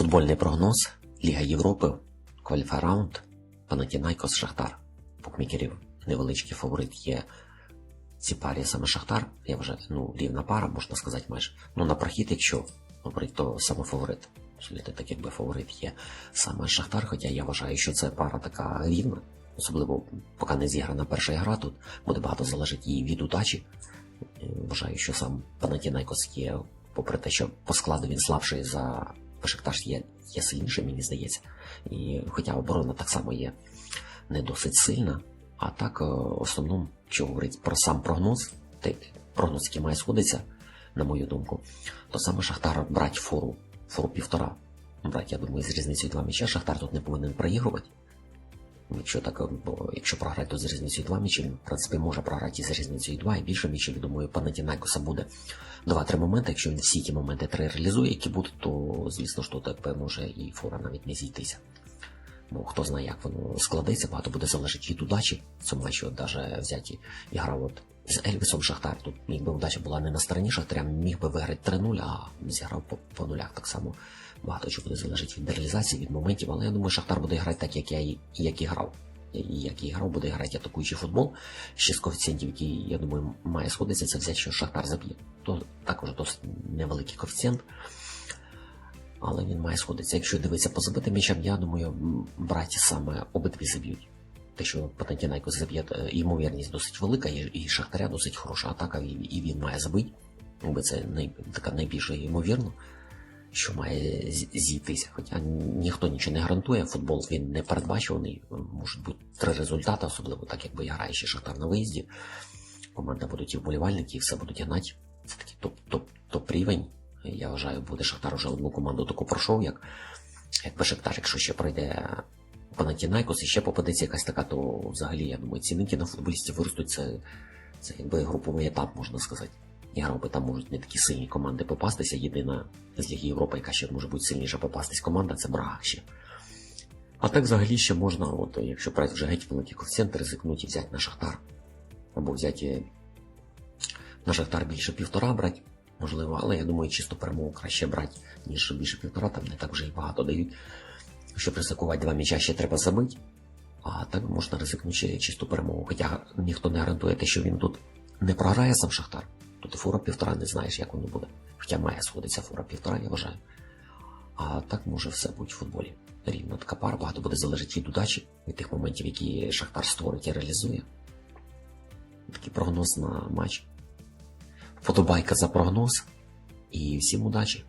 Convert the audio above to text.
Футбольний прогноз Ліга Європи, кваліфай раунд, Панатінайкос Шахтар. Букмекерів невеличкий фаворит є ці парі саме Шахтар. Я вже ну, рівна пара, можна сказати, майже. Ну, на прохід, якщо говорить, то саме фаворит. Так якби фаворит є саме Шахтар, хоча я вважаю, що це пара така рівна. Особливо, поки не зіграна перша гра, тут буде багато залежить і від удачі. Вважаю, що сам Панатінайкос є, попри те, що по складу він слабший за Бешикташ є, є сильніше, мені здається. І хоча оборона так само є не досить сильна. А так, е, в основному, що говорить про сам прогноз, те прогноз, який має сходитися, на мою думку, то саме Шахтар брать фору, фору півтора. Брать, я думаю, з різницею два м'яча. Шахтар тут не повинен проігрувати. Якщо так, бо якщо програти, то з різницею два м'ячі, він, в принципі, може програти і з різницею два, і більше м'ячів, думаю, Панатінайкоса буде два-три моменти. Якщо він всі ті моменти три реалізує, які будуть, то звісно тут якби, може і фора навіть не зійтися. Бо хто знає, як воно складеться, багато буде залежати від удачі. Цьому матчі даже взяті ігра от з Ельвісом Шахтар. Тут міг би удача була не на стороні Шахтаря, міг би виграти 3-0, а зіграв по, по нулях так само. Багато чого буде залежати від реалізації, від моментів, але я думаю, Шахтар буде грати так, як я і як і грав. І як і грав, буде грати атакуючий футбол. Ще з коефіцієнтів, які, я думаю, має сходитися, це взяти, що Шахтар заб'є. То також досить невеликий коефіцієнт але він має сходитися. Якщо дивитися по забитим м'ячам, я думаю, браті саме обидві заб'ють. Те, що Патантінайко заб'є, е, ймовірність досить велика, і, Шахтаря досить хороша атака, і він має забити. Це най, така найбільше ймовірно, що має зійтися. Хоча ніхто нічого не гарантує, футбол він не передбачуваний. Можуть бути три результати, особливо так, якби я грає ще Шахтар на виїзді. Команда будуть і вболівальники, і все будуть гнати. Це такий топ-топ топ рівень. Я вважаю, буде Шахтар вже одну команду таку пройшов, як, як Бешиктар, якщо ще пройде Панатінайкос і ще попадеться якась така, то взагалі, я думаю, цінники на футболістів виростуть. Це, це якби груповий етап, можна сказати. Грав там можуть не такі сильні команди попастися. Єдина з Ліги Європи, яка ще може бути сильніша попастись команда, це Брага ще. А так взагалі ще можна, от, якщо брати вже геть великий коефіцієнт, ризикнути і взяти на Шахтар. Або взяти на Шахтар більше півтора брати, можливо, але я думаю, чисто перемогу краще брати, ніж більше півтора, там не так вже і багато дають. Щоб ризикувати два м'яча, ще треба забити. А так можна ризикнути чисту перемогу. Хоча ніхто не гарантує те, що він тут не програє сам Шахтар. Тут ти фура півтора не знаєш, як воно буде. Хоча має сходитися фура півтора, я вважаю. А так може все бути в футболі. Рівно така пара, багато буде залежати від удачі, від тих моментів, які Шахтар створить і реалізує. Такий прогноз на матч. Вподобайка за прогноз. І всім удачі!